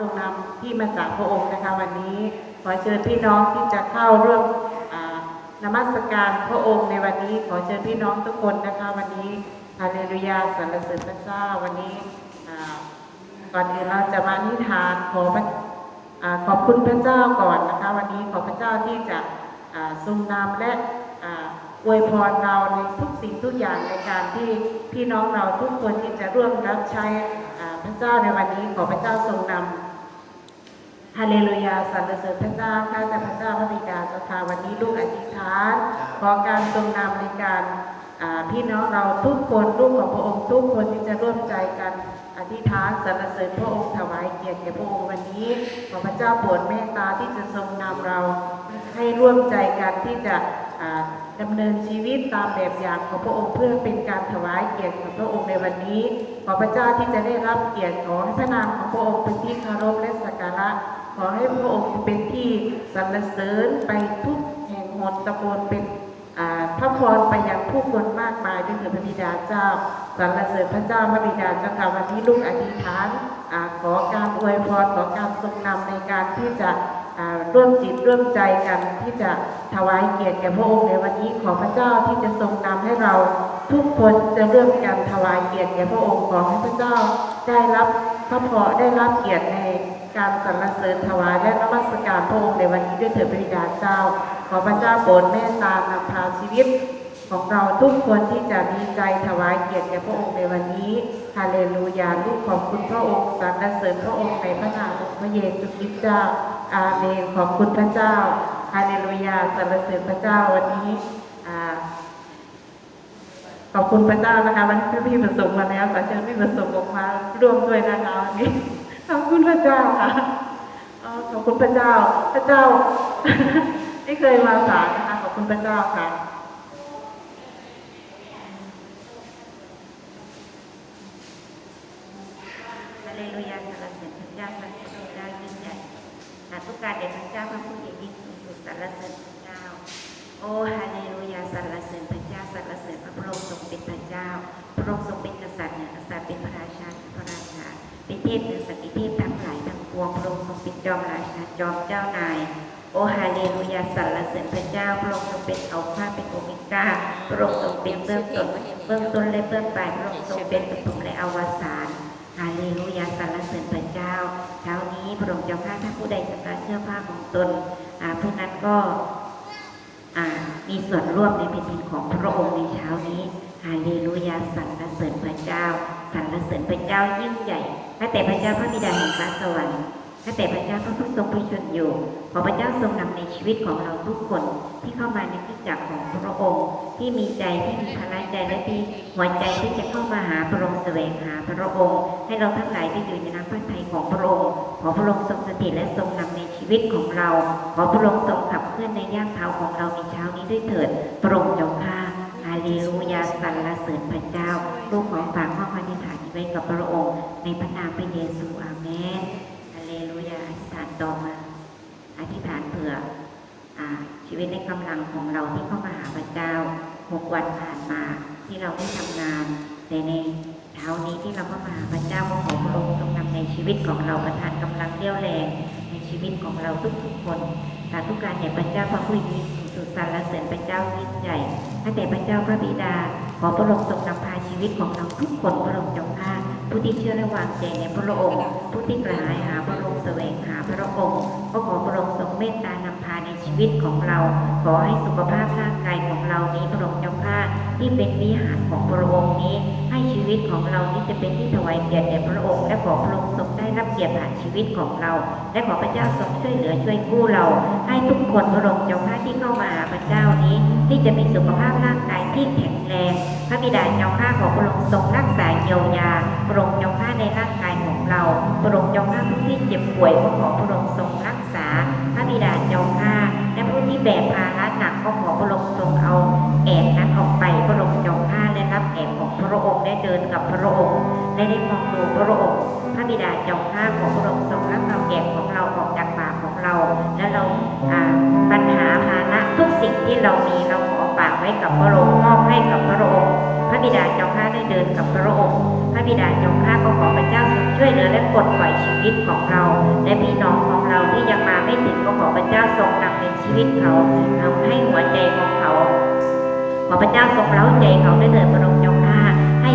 ทรงนำที่มาจากพระองค์นะคะ วันนี้ขอเชิญพี่น้องที่จะเข้าร่วมอ่านมัสการพระองค์ในวันนี้ขอเชิญพี่น้องทุกคนนะคะ วันนี้ฮาเลลูยาสรรเสริญพระเจ้าวันนี้ก่อนอื่นเราจะมานิทานขอขอบคุณพระเจ้าก่อนนะคะ วันนี้ขอพระเจ้าที่จะทรงนำและอวยพรเราในทุกสิ่งทุกอย่างในการที่พี่น้องเราทุกคนที่จะร่วมรับใช้พระเจ้าในวันนี้ขอพระเจ้าทรงนำ ฮาเลลูยาสรรเสริญพระเจ้าข้าแต่พระเจ้าพระบิดาเจ้าค่ะวันนี้ลูกอธิษฐานขอการทรงนำในการพี่น้องเราทุกคนลูกของพระองค์ทุกคนที่จะร่วมใจกันอธิษฐานสรรเสริญพระองค์ถวายเกียรติแก่พระองค์วันนี้ขอพระเจ้าโปรดเมตตาที่จะทรงนำเราให้ร่วมใจกันที่จะอ่าดำเนินชีวิตตามแบบอย่างของพระองค์เพื่อเป็นการถวายเกียรติของพระองค์ในวันนี้ ขอพระเจ้าที่จะได้รับเกียรติขอให้พระนามของพระองค์เป็นที่เคารพและสักการะ ขอให้พระองค์เป็นที่สรรเสริญไปทุกแห่งหนตะโกนเป็นพระพรไปยังผู้คนมากมายด้วยเถิดพระบิดาเจ้าสรรเสริญพระเจ้าพระบิดาเจ้าค่ะวันนี้ลูกอธิษฐานอขอการอวยพรขอการทรงนำในการที่จะร่วมจิตร่วมใจกันที่จะถวายเกียรติแก่พระองค์ในวันนี้ขอพระเจ้าที่จะทรงนำให้เราทุกคนจะเริ่มกันถวายเกียรติแก่พระองค์ขอให้พระเจ้าได้รับพระพรได้รับเกียรติใน การสรรเสริญถวายและนมัสการพระองค์ในวันนี้ด้วยเถิดพระบิดาเจ้า ขอพระเจ้าโปรดเมตตานำพาชีวิต ของเราทุกคนที่จะมีใจถวายเกียรติแก่พระองค์ในวันนี้ฮาเลลูยาลูกขอบคุณพระองค์สรรเสริญพระองค์ในพระนามของพระเยซูคริสต์เจ้า อาเมนขอบคุณพระเจ้าฮาเลลูยาสรรเสริญพระเจ้าวันนี้ขอบคุณพระเจ้านะคะวันที่พี่ประสงค์มาแล้วขอเชิญพี่ประสงค์ออกมาร่วมด้วยนะคะวันนี้ ขอบคุณพระเจ้าค่ะขอบคุณพระเจ้า พระเจ้าไม่เคยมาสายนะคะขอบคุณพระเจ้าค่ะฮาเลลูยาสรรเสริญพระเจ้าพระเจ้ายิ่งใหญ่หาทุกการเด็ดพระเจ้าพระผู้ใหญ่ยิ่งสูงสุดสรรเสริญพระเจ้า โอฮาเลลูยาสรรเสริญพระเจ้าสรรเสริญพระพระองค์ทรงเป็นพระเจ้า พระองค์ทรงเป็นกษัตริย์เหนือกษัตริย์เป็นพระราชาพระราชาเป็นเทพเหนือสต ค์ทรงเป็นจอมราชาจอมเจ้านาย โอฮาเลลูยาสรรเสริญพระเจ้าพระองค์ทรงเป็นอัลฟาเป็นโอเมก้าพระองค์ทรงเป็นเบื้องต้นเบื้องต้นและเบื้องปลายพระองค์ทรงเป็นปฐมและอวสานฮาเลลูยาสรรเสริญพระเจ้าเช้านี้พระองค์เจ้าข้าถ้าผู้ใดจะการเชื่อผ้าของตนผู้นั้นก็มีส่วนร่วมในแผ่นดินของพระองค์ในเช้านี้ฮาเลลูยาสรรเสริญพระเจ้าสรรเสริญพระเจ้ายิ่งใหญ่ข้าแต่พระเจ้าพระบิดาแห่งฟ้าสวรรค์ ข้าแต่พระเจ้าพระผู้ทรงประชนอยู่ขอพระเจ้าทรงนำในชีวิตของเราทุกคนที่เข้ามาในที่จักรของพระองค์ ที่มีใจที่มีพลังใจและที่หัวใจที่จะเข้ามาหาพระองค์แสวงหาพระองค์ ให้เราทั้งหลายได้อยู่ในน้ำพระทัยของพระองค์ขอพระองค์ทรงสถิตและทรงนำในชีวิตของเราขอพระองค์ทรงขับเคลื่อนในย่างเท้าของเราในเช้านี้ด้วยเถิดพระองค์เจ้าข้าฮาเลลูยาสรรเสริญพระเจ้าลูกของฝากข้ออธิษฐานไว้กับพระองค์ ในพระนามพระเยซูอาเมน เลลูยาอธิษฐานต่อมา อธิษฐานเผื่ออชีวิตในกำลังของเราที่เข้ามาหาพระเจ้าหกวันผ่านมาที่เราได้ทำงานแต่ในเช้านี้ที่เราเข้ามาหาพระเจ้าขอพระองค์ทรงนำในชีวิตของเราประทานกำลังเรี่ยวแรงในชีวิตของเราทุกๆคนสาธุการแด่พระเจ้าพระผู้ยิ่งสุดสรรเสริญพระเจ้ายิ่งใหญ่ข้าแต่พระเจ้าพระบิดา ขอพระองค์ทรงนำพาชีวิตของเราทุกคนพระองค์เจ้าข้า ผู้ที่เชื่อและวางใจในพระองค์ ผู้ที่กระหายหาพระองค์ สวงหาพระองค์ก็ขอพระองค์ทรงเมตตานำพาในชีวิตของเรา ขอให้สุขภาพร่างกายของเรานี้พระองค์เจ้าข้าที่เป็นวิหารของพระองค์นี้ ให้ชีวิตของเรานี้จะเป็นที่ถวายเกียรติแด่พระองค์ และขอพระองค์ทรงได้รับเกียรติผ่านชีวิตของเรา และขอพระเจ้าทรงช่วยเหลือช่วยกู้เรา ให้ทุกคนพระองค์เจ้าข้าที่เข้ามาหาพระเจ้านี้ ที่จะมีสุขภาพร่างกายที่แข็งแรง พระบิดาเจ้าข้าขอพระองค์ทรงรักษาเยียวยาพระองค์เจ้าข้าในร่าง พระองค์จ้าข้าผู้ที่เจ็บป่วยก็ขอพระองค์ทรงรักษา พระบิดาเจ้าข้าและผู้ที่แบกภาระหนักก็ขอพระองค์ทรงเอาแอกนั้นออกไปพระองค์เจ้าข้าและรับแอกของพระองค์ได้เดินกับพระองค์และได้มองดูพระองค์ พระบิดาเจ้าข้าขอพระองค์ทรงรับเอาแอกของเราออกจากปากของเรา และเราอ่าปัญหาภาระทุกสิ่งที่เรามีเราขอ ฝากไว้กับพระองค์มอบให้กับพระองค์พระบิดาเจ้าข้าได้เดินกับพระองค์พระบิดาเจ้าข้าก็ขอพระเจ้าทรงช่วยเหลือและปลดปล่อยชีวิตของเรา และพี่น้องของเราที่ยังมาไม่ถึงก็ขอพระเจ้าทรงนำในชีวิตเขาทำให้หัวใจของเขา ขอพระเจ้าทรงเล้าใจเขาได้เถิดพระองค์เจ้า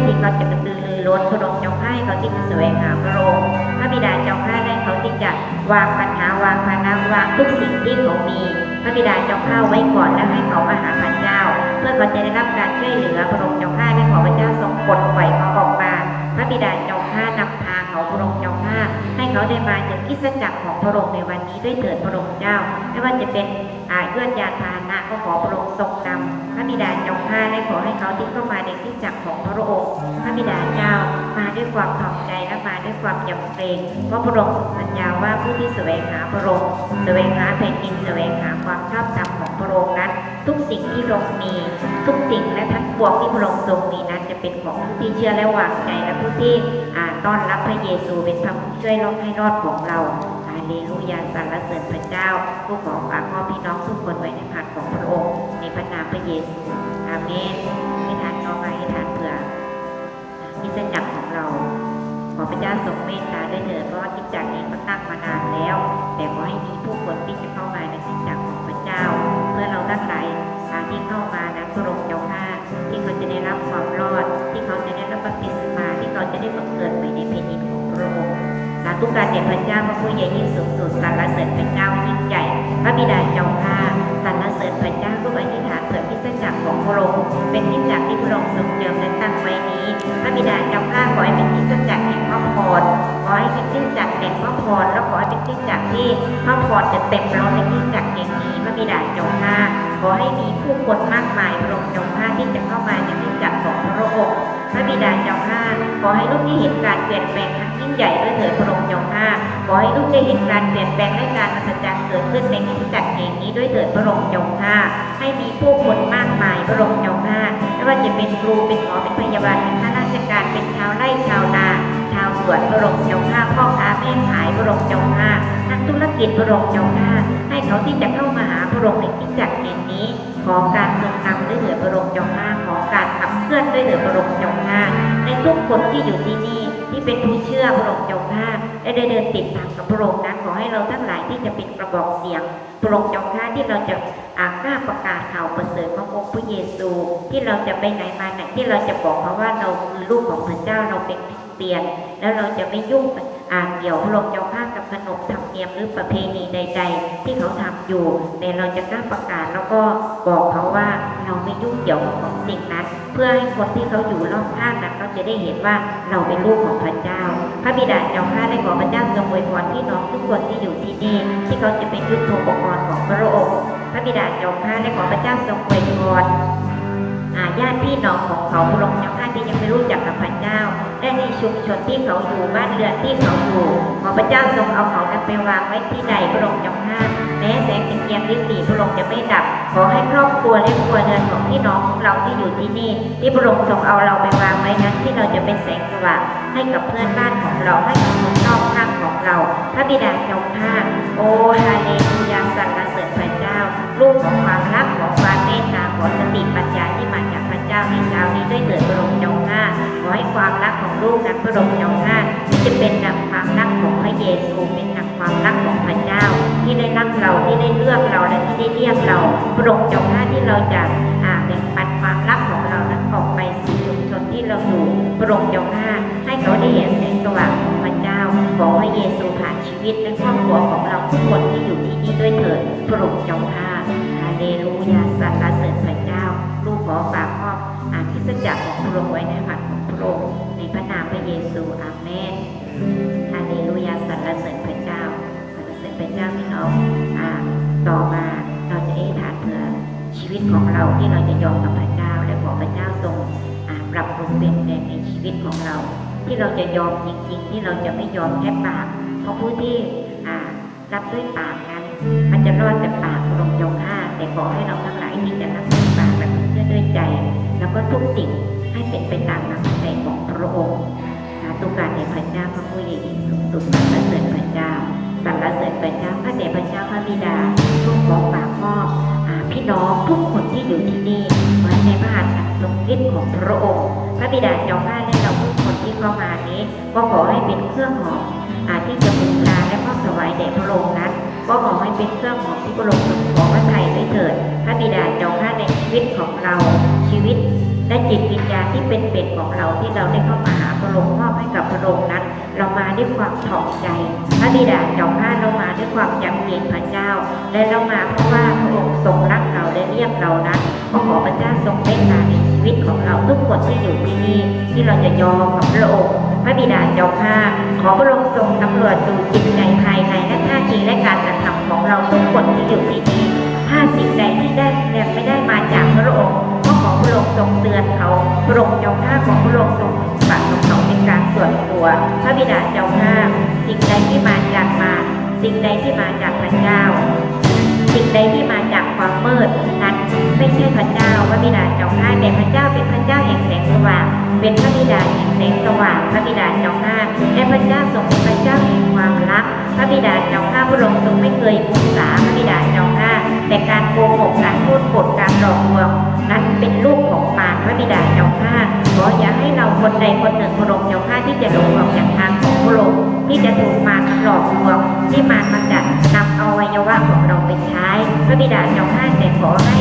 ที่เขาจะกระตือรือร้นพระองค์เจ้าข้าให้เขาที่จะสวงหาพระองค์พระบิดาเจ้าข้าได้เขาที่จะวางปัญหาวางภาระวางทุกสิ่งที่เขามี พระบิดาเจ้าข้าไว้ก่อนแล้วให้เขามาหาพระเจ้า เพื่อเขาจะได้รับการช่วยเหลือพระองค์เจ้าข้าและขอพระเจ้าทรงปลดปล่อยเขาออกมาพระบิดาเจ้าข้านำทางเขาพระองค์เจ้าข้าให้เขาได้มาถึงคริสตจักรของพระองค์ในวันนี้ด้วยเถิดพระองค์เจ้า ไม่ว่าจะเป็นอาเยื่อยานพาน ก็ขอพระองค์ทรงนำพระบิดาจ้าข้าและขอให้เขาที่เข้ามาในคริสตจักของพระองค์พระบิดาเจ้ามาด้วยความถ่อมใจและมาด้วยความยำเกรงเพราะพระองค์สัญญาว่าผู้ที่แสวงหาพระองค์แสวงหาแผ่นดินแสวงหาความชอบธรรมของพระองค์นั้น ทุกสิ่งที่พระองค์มี ทุกสิ่งและทั้งปวงที่พระองค์ทรงมีนั้นจะเป็นของผู้ที่เชื่อและวางใจและผู้ที่อ่าต้อนรับพระเยซูเป็นพระผู้ช่วยรอดให้รอดของเรา ฮาเลลูยาสรรเสริญพระเจ้า ผู้ขอฝากพ่อพี่น้องทุกคนไว้ในผัดของพระองค์ ในพระนามพระเยซูอาเมนให้ทานต่อมาให้ทานเผื่อคิดจักรของเรา ขอพระเจ้าทรงเมตตาด้วยเถิดเพราะว่าคิดจักรเองก็ตั้งมานานแล้ว แต่ขอให้มีผู้คนที่จะเข้ามาในคิดจักรของพระเจ้า เพื่อเราทั้งหลายทางที่เข้ามานั้นพระองค์เจ้าข้าที่เขาจะได้รับความรอด ที่เขาจะได้รับบัพติศมาที่เขาจะได้บังเกิดใหม่ในแผ่นดินของพระองค์ สาธุการแด่พระเจ้าพระผู้ใหญ่ยิ่งสูงสุดสรรเสริญพระเจ้ายิ่งใหญ่ พระบิดาเจ้าข้าสรรเสริญพระเจ้ารูปอธิษฐานเถิดพิจจักรของพระองค์เป็นพิจจักรที่พระองค์ทรงเจิมและตั้งไว้นี้ พระบิดาเจ้าข้าขอให้เป็นพิจจักรแห่งพระพรขอให้เป็นพิจจักรแห่งพระพรแล้วขอให้เป็นพิจจักรที่พระพรจะเต็มล้นในพิจจักรแห่งนี้ พระบิดาเจ้าข้า อให้มีผู้คนมากมายพระองค์เจ้าข้าที่จะเข้ามาในพิจจักของพระองค์พระบิดาเจ้าข้าขอให้ลูกได้เห็นการเปลี่ยนแปลงครั้งยิ่งใหญ่ด้วยเถิดพระองค์เจ้าข้าขอให้ลูกได้เห็นการเปลี่ยนแปลงและการมหัศจรรย์เกิดขึ้นในกิจจักแห่งนี้ด้วยเถิดพระองค์เจ้าข้าให้มีผู้คนมากมายพระองค์เจ้าข้าไม่ว่าจะเป็นครูเป็นหมอเป็นพยาบาลเป็นข้าราชการเป็นชาวไร่ชาวนาชาวสวนพระองค์เจ้าข้าพ่อค้าแม่ขายพระองค์เจ้าข้านักธุรกิจพระองค์เจ้าข้าให้เขาที่จะเข้ามาหา พรงในกิจจักรแห่งนี้ ขอการทรงนำด้วยเถิดพระองค์เจ้าข้าขอการขับเคลื่อนด้วยเถิดพระองค์เจ้าข้าในทุกคนที่อยู่ที่นี่ที่เป็นผู้เชื่อพระองค์เจ้าข้าและได้เดินติดตามกับพระองค์นั้นขอให้เราทั้งหลายที่จะเป็นกระบอกเสียงพระองค์เจ้าข้าที่เราจะอากล้าประกาศข่าวประเสริฐขององค์พระเยซู ที่เราจะไปไหนมาไหนที่เราจะบอกเขาว่าเราคือลูกของพระเจ้าเราเป็นเตียน แล้วเราจะไม่ยุ่ง อ่าเกี่ยวพระองค์เจ้าข้ากับขนบธรรมเนียมหรือประเพณีใด ๆ ที่เขาทำอยู่ แต่เราจะกล้าประกาศแล้วก็บอกเขาว่าเราไม่ยุ่งเกี่ยวกับสิ่งนั้น เพื่อให้คนที่เขาอยู่รอบข้างนั้นเขาจะได้เห็นว่าเราเป็นลูกของพระเจ้า พระบิดาเจ้าข้าได้ขอพระเจ้าทรงอวยพรพี่น้องทุกคนที่อยู่ที่นี่ที่เขาจะเป็นยุทธโธปกรของพระองค์พระบิดาเจ้าข้าได้ขอพระเจ้าทรงอวยพร ญาติพี่น้องของเขาพระองค์เจ้าที่ยังไม่รู้จักกับพระเจ้า และในชุมชนที่เขาอยู่บ้านเรือนที่เขาอยู่ขอพระเจ้าทรงเอาเขานั้นไปวางไว้ที่ใดพระองค์เจ้าข้าแม้แสงตะเกียงลิบหลีพระองค์จะไม่ดับ ขอให้ครอบครัวและครัวเรือนของพี่น้องของเราที่อยู่ที่นี่ ที่พระองค์ทรงเอาเราไปวางไว้นั้นที่เราจะเป็นแสงสว่างให้กับเพื่อนบ้านของเราให้กับคนรอบ ของเรา พระบิดาเจ้าข้าโอฮาเลลูยาสรรเสริญพระเจ้า ลูกของความรักของความเมตตาขอสติปัญญาที่มาจากพระเจ้าในเช้านี้ด้วยเถิดพระองค์เจ้าข้าขอให้ความรักของลูกนั้นพระองค์เจ้าข้าที่จะเป็นดังความรักของพระเยซูเป็นดังความรักของพระเจ้า ที่ได้รักเราที่ได้เลือกเราและที่ได้เรียกเราพระองค์เจ้าข้าที่เราจะแบ่งปันความรักของเรานั้นออกไปสู่ชุมชนที่เราอยู่พระองค์เจ้าข้าให้เขาได้เห็น วิตและครอบครัวของเราทุกคนที่อยู่ที่นี่ด้วยเถิดพระองค์เจ้าข้าฮาเลลูยาสรรเสริญพระเจ้า ลูกขอฝากมอบอาคริสจักรของพระองค์ไว้ในหัตถ์ของพระองค์ในพระนามพระเยซูอาเมนฮาเลลูยาสรรเสริญพระเจ้าสรรเสริญพระเจ้าพี่น้องอ่าต่อมาเราจะได้ฐานเผื่อชีวิตของเราที่เราจะยอมกับพระเจ้า และขอพระเจ้าทรงปรับปรุงเปลี่ยนแปลงในชีวิตของเรา ที่เราจะยอมจริงๆ ที่เราจะไม่ยอมแค่ปาก เพราะผู้ที่รับด้วยปากนั้น มันจะรอดแต่ปากพระองค์เจ้าข้าแต่ขอให้เราทั้งหลายที่จะรับด้วยปากและเชื่อด้วยใจ แล้วก็ทุกสิ่งให้เป็นไปตามน้ำใจของพระองค์สาธุการในพระเจ้าพระผู้ใหญ่ยิ่งสูงสุดสรรเสริญพระเจ้าสรรเสริญพระเจ้าพระเดชพระเจ้าพระบิดาลูกขอฝากมอบอ่าพพี่น้องทุกคนที่อยู่ที่นี่ไว้ในพระหัตถ์อันทรงฤทธิ์ของพระองค์ พระบิดาเจ้าข้าและเราทุกคนที่เข้ามานี้ ก็ขอให้เป็นเครื่องหอม ที่จะบูชาและมอบถวายแด่พระองค์นั้น ก็ขอให้เป็นเครื่องหอมที่พระองค์ทรงขอพระทัยด้วยเถิด พระบิดาจ้าข้ในชีวิตของเราชีวิต และจิตวิญญาณที่เป็นเป็นของเราที่เราได้เข้ามาหาพระองค์มอบให้กับพระองค์นั้น เรามาด้วยความถ่อมใจ พระบิดาจ้าข้เรามาด้วยความยำเกรงพระเจ้า และเรามาเพราะว่าพระองค์ทรงรักเราและเรียกเรานั้นก็ขอพระเจ้าทรงเมตตาใน วิตของเราทุกคนที่อยู่ที่นี่ที่เราจะยอมกับพระองค์พระบิดาเจ้าข้าขอพระองค์ทรงสำรวจดูจิตใจภายในและท่าทีและการกระทำของเราทุกคนที่อยู่ที่นี่ถ้าสิ่งใดที่ได้และไม่ได้มาจากพระองค์ก็ขอพระองค์ทรงเตือนเขาพระองค์เจ้าข้าของพระองค์ทรงปฏิบัติของเขาเป็นการส่วนตัวพระบิดาเจ้าข้าสิ่งใดที่มาจากมา สิ่งใดที่มาจากพระเจ้า สิ่งใดที่มาจากความมืดนั้นไม่ใช่พระเจ้าพระบิดาเจ้าข้าแต่พระเจ้าเป็นพระเจ้าแห่งแสงสว่าง เป็นพระบิดาแห่งแสงสว่างพระบิดาเจ้าข้าและพระเจ้าทรงเป็นพระเจ้าแห่งความรัก พระบิดาเจ้าข้าพระองค์ทรงไม่เคยมุสาพระบิดาเจ้าข้า แต่การโกหกการพูดปดการหลอกลวงนั้นเป็นลูกของมารพระบิดาเจ้าข้าขออย่าให้เราคนใดคนหนึ่งพระองค์เจ้าข้าที่จะหลงออกจากทางของพระองค์ที่จะถูกมารหลอกลวงที่มารมันจะนำอวัยวะของเราไปใช้ พระบิดาเจ้าข้าแต่ขอให้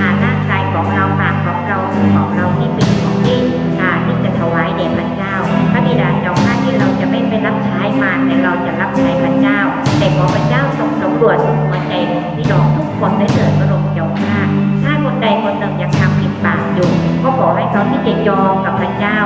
อาร่างกายของเราปากของเราของเราที่เป็นของที่อาที่จะถวายแด่พระเจ้า พระบิดาเจ้าข้าที่เราจะไม่ไปรับใช้มารแต่เราจะรับใช้พระเจ้า แต่ขอพระเจ้าทรงสำรวจหัวใจ เขาที่จะยอมกับพระเจ้า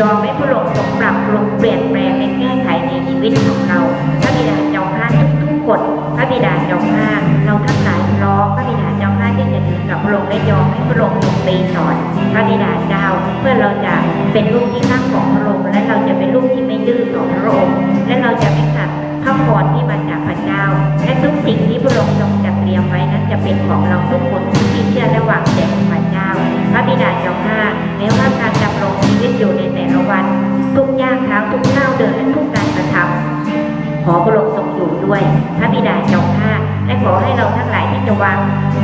ยอมให้พระองค์ทรงปรับปรุงเปลี่ยนแปลงและแก้ไขในชีวิตของเรา พระบิดาเจ้าข้าทุกๆคนพระบิดาเจ้าข้าเราทั้งหลายร้อมพระบิดาเจ้าข้าที่จะถึงกับพระองค์และยอมให้พระองค์ทรงตีสอน พระบิดาเจ้าเพื่อเราจะเป็นลูกที่รักของพระองค์และเราจะเป็นลูกที่ไม่ดื้อต่อพระองค์และเราจะไม่ขัดพระพรที่มาจากพระเจ้า และทุกสิ่งที่พระองค์ทรงจัดเตรียมไว้นั้นจะเป็นของเราทุกคนที่เชื่อและวางใจในพระเจ้า พระบิดาเจ้าข้าแม้ว่าการดำรงชีวิตอยู่ในแต่ละวัน ทุกย่างเท้าทุกก้าวเดินและทุกการกระทำขอพระองค์ทรงอยู่ด้วย พระบิดาเจ้าข้าและขอให้เราทั้งหลายที่จะวาง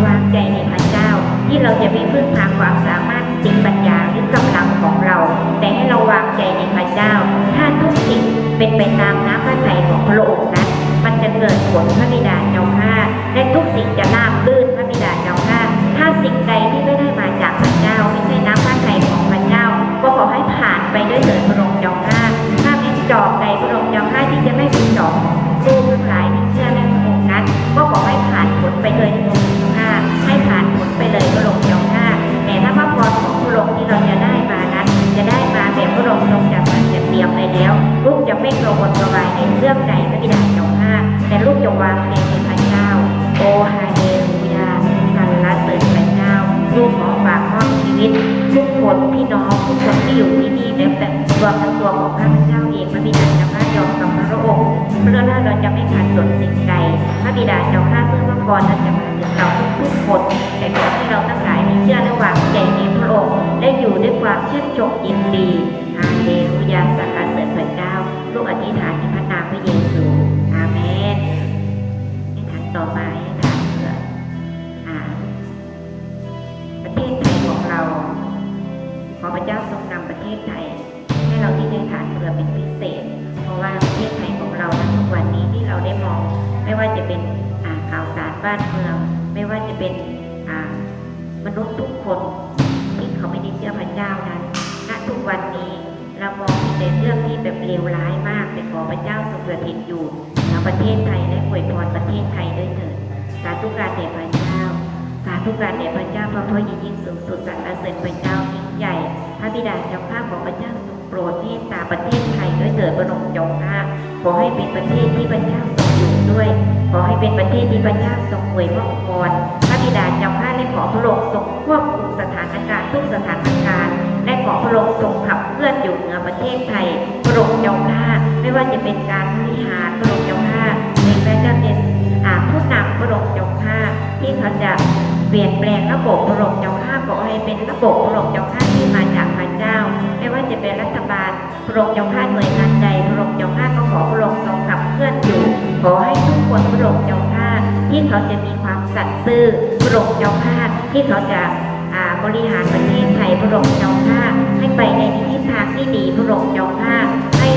วางใจในพระเจ้า ที่เราจะไม่พึ่งพาความสามารถสติปัญญาหรือกำลังของเรา แต่ให้เราวางใจในพระเจ้า ถ้าทุกสิ่งเป็นไปตามน้ำพระทัยของพระองค์นั้นมันจะเกิดผลพระบิดาเจ้าข้าและทุกสิ่งจะราบรื่นพระบิดาเจ้าข้าถ้าสิ่งใดที่ไม่ ได้มาจากพราไม่ใช่น้ำพระทัยของพระเจ้า ก็ขอให้ผ่านไปด้วยเถิดพระองค์เจ้าข้าถ้าเป็นจอบใดพระองค์เจ้าข้าที่จะไม่เป็นจอบของลูกทั้งหลายที่เชื่อในพระองค์นั้น ก็ขอให้ผ่านผลไปเลยพระองค์เจ้าข้าให้ผ่านผลไปเลยพระองค์เจ้าข้าแต่ถ้าพระพรของพระองค์ที่เราจะได้มานั้นจะได้มาแบบพระองค์ทรงจัดสรรจัดเตรียมไปแล้วลูกจะไม่กระวนกระวายในเรื่องใด นพี่น้องทุกคนที่อยู่ที่นี่และแต่รวมทั้งตัวของข้าพเจ้าเองพระบิดาเจ้าข้ายอมกับพระองค์เพื่อว่าเราจะไม่ขาดส่วนสิ่งใดพระบิดาเจ้าข้าเพื่อพระพรนั้นจะมาถึงเราทุกๆคนแต่ขอให้เราทั้งหลายมีเชื่อและวางใจในพระองค์และอยู่ด้วยความชื่นชมยินดีอาเมน พระเจ้าทรงประทินอยู่ณประเทศไทยและอวยพรประเทศไทยด้วยเถิด สาธุการแด่พระเจ้า สาธุการแด่พระเจ้าพระพระยิ่งยิ่งสูงสุดสรรเสริญพระเจ้ายิ่งใหญ่ พระบิดาเจ้าข้าของพระเจ้าทรงโปรดเมตตาประเทศไทยด้วยเถิดพระองค์เจ้าข้าขอให้เป็นประเทศที่พระเจ้าทรงอยู่ด้วย ขอให้เป็นประเทศที่พระเจ้าทรงอวยพรพระบิดาเจ้าข้าและขอพระองค์ทรงควบคุมสถานการณ์ทุกสถานการณ์ และขอพระองค์ทรงขับเคลื่อนอยู่เหนือประเทศไทย พระองค์เจ้าข้าไม่ว่าจะเป็นการบริหารพระองค์เจ้าข้าในแม้จะเป็นผู้นำพระองค์เจ้าข้าที่เขาจะเปลี่ยนแปลงระบบพระองค์เจ้าข้าขอให้เป็นระบบพระองค์เจ้าข้าที่มาจากพระเจ้า ไม่ว่าจะเป็นรัฐบาลพระองค์เจ้าข้าหน่วยงานใดพระองค์เจ้าข้าก็ขอพระองค์ทรงขับเคลื่อนอยู่ ขอให้ทุกคนพระองค์เจ้าข้าที่เขาจะมีความสัตย์ซื่อพระองค์เจ้าข้าที่เขาจะ บริหารประเทศไทยพระองค์เจ้าข้าให้ไปในทิศทางที่ดีพระองค์เจ้าข้าให้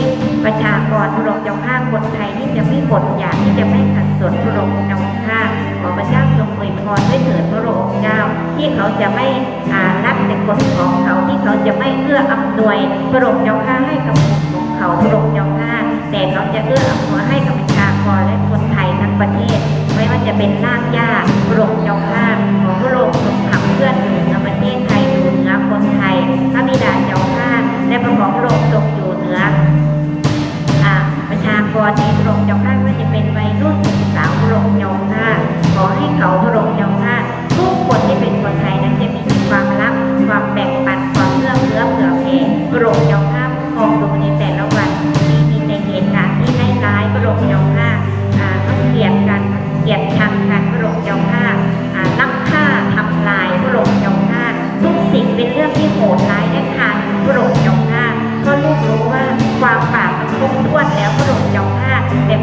ประชากรพระองค์เจ้าข้าคนไทยที่จะไม่อดอยากที่จะไม่ขัดสนพระองค์เจ้าข้าขอพระเจ้าทรงอวยพรด้วยเถิดพระองค์เจ้า ที่เขาจะไม่รักแต่คนของเขาที่เขาจะไม่เอื้ออำนวยพระองค์เจ้าข้าให้กับคนของเขาพระองค์เจ้าข้าแต่เขาจะเอื้ออำนวยให้กับประชากรและคนไทยทั้งประเทศ ไม่ว่าจะเป็นรากหญ้าพระองค์เจ้าข้าของพระองค์ทรงขับเคลื่อ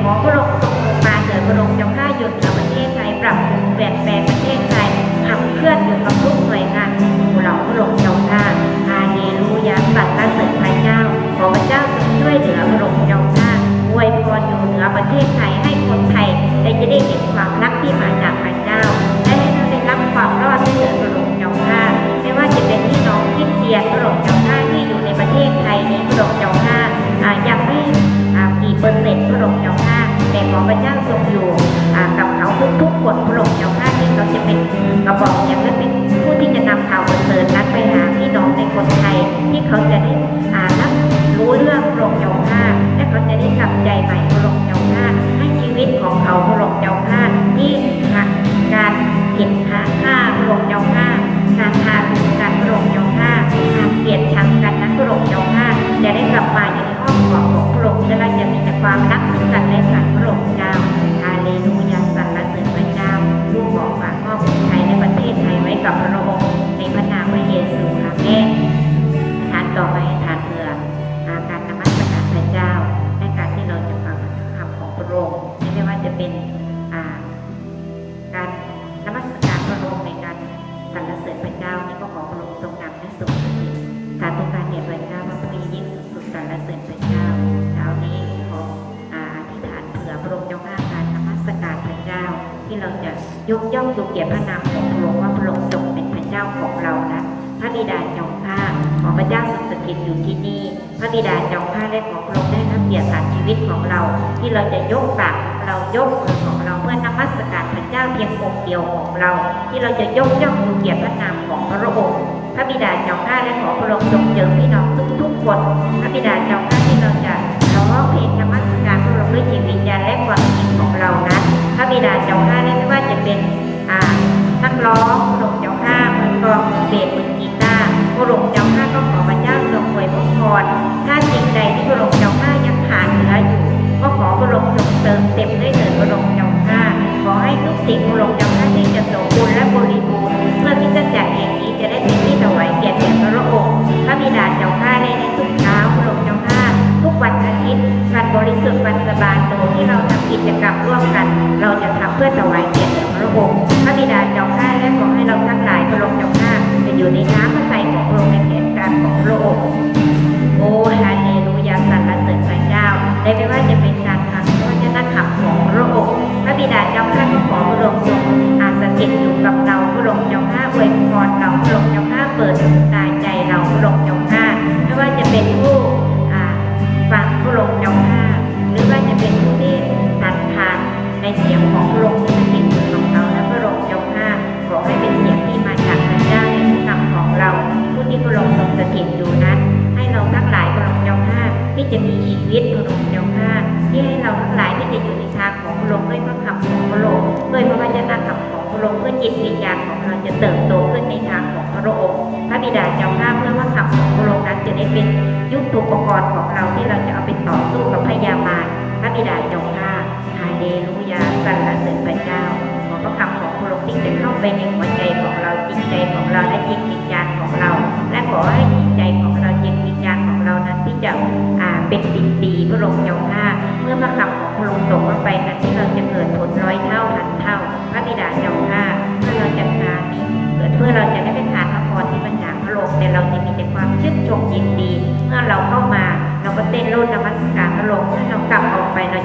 แการนมัสการพระองค์ในการสรรเสริญพระเจ้านี่ก็ขอพระองค์ทรงนำและทรงสถิตสาธุการเดียพระเจ้าพระผู้ยิ่งสุดสรรเสริญพระเจ้าเช้านี้ขออธิษฐานเผื่อพระองค์เจ้าข้าการนมัสการพระเจ้า ที่เราจะยกย่องดูเกียรติพระนามของพระองค์ว่าพระองค์ทรงเป็นพระเจ้าของเรานะพระบิดาเจ้าข้าขอพระเจ้าทรงสถิตอยู่ที่นี่ พระบิดาเจ้าข้าและขอพระองค์ได้รับเกียรติสารชีวิตของเรา ที่เราจะยกปาก เรายกมือของเราเพื่อนมัสการพระเจ้าเพียงองค์เดียวของเรา ที่เราจะยกย่องเกียรติพระนามของพระองค์พระบิดาเจ้าข้าและขอพระองค์ทรงเจิมพี่น้องทุกๆคนพระบิดาเจ้าข้าที่เราจะร้องเพลงนมัสการพระองค์ด้วยจิตวิญญาณและความจริงของเรานั้นพระบิดาเจ้าข้าและไม่ว่าจะเป็นอ่านักร้องพระองค์เจ้าข้ามือกลองมือเบสมือกีตาร์พระองค์เจ้าข้าก็ขอพระเจ้าทรงอวยพร สิ่งพระองค์เจ้าข้าที่จะสมบูรณ์และบริบูรณ์เพื่อที่จะจัดแห่งนี้จะได้เป็นที่ถวายเกียรติแด่พระองค์พระบิดาเจ้าข้าในในทุกเช้าพระองค์เจ้าข้าทุกวันอาทิตย์วันบริสุทธิ์วันสบายโตที่เราทำกิจกรรมร่วมกัน เราจะทำเพื่อถวายเกียรติแด่พระองค์พระบิดาเจ้าข้าและขอให้เราทั้งหลายพระองค์เจ้าข้าจะอยู่ในน้ำพระทัยของพระองค์ในแผนการของพระองค์โอ้ฮา ในเสียงของพระองค์ที่สถิตอยู่ของเราและพระองค์เจ้าข้าขอให้เป็นเสียงที่มาจากพระเจ้าในทุกคำของเรา ผู้ที่พระองค์ทรงสถิตอยู่นั้น ให้เราทั้งหลายพระองค์เจ้าข้าที่จะมีชีวิตพระองค์เจ้าข้าที่ให้เราทั้งหลายที่จะอยู่ในทางของพระองค์ด้วยพระคำของพระองค์ด้วยพระวจนะคำของพระองค์เพื่อจิตวิญญาณของเราจะเติบโตขึ้นในทางของพระองค์พระบิดาเจ้าข้าเพื่อว่าคำของพระองค์นั้นจะได้เป็นยุทธุปกรณ์ของเราที่เราจะเอาไปต่อสู้กับพยามารพระบิดาเจ้าข้า เฮลูยาสรรเสริญพระเจ้า ขอพระคำของพระองค์ที่จะเข้าไปในหัวใจของเราจิตใจของเราและจิตวิญญาณของเรา และขอให้จิตใจของเราจิตวิญญาณของเรานั้นที่จะเป็นปิ่นปีพระองค์เจ้าข้าเมื่อพระคำของพระองค์ตกลงไปนั้นที่เราจะเกิดผลร้อยเท่าพันเท่า พระบิดาเจ้าข้าเพื่อเราจะมีเกิดเพื่อเราจะ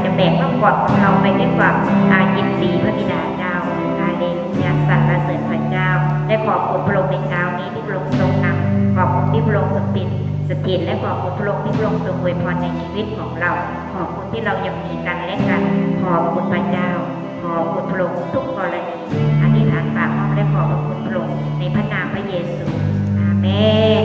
จะแบกพระกอดของเราไปด้วยความอายินดีพระบิดาเจ้าอาเลลูยาสรรเสริญพระเจ้า ได้ขอบคุณพระองค์ในเช้านี้ที่พระองค์ทรงนำขอบคุณที่พระองค์ทรป็นสถิตและขอบคุณพระองค์ที่พระองค์ทรงอวยพรในชีวิตของเรา ขอบคุณที่เรายังมีกันและกัน ขอบคุณพระเจ้า ขอบคุณพระองค์ทุกกรณีอธิษฐานฝากมอบและขอบคุณพระองค์ในพระนามพระเยซูอาเมน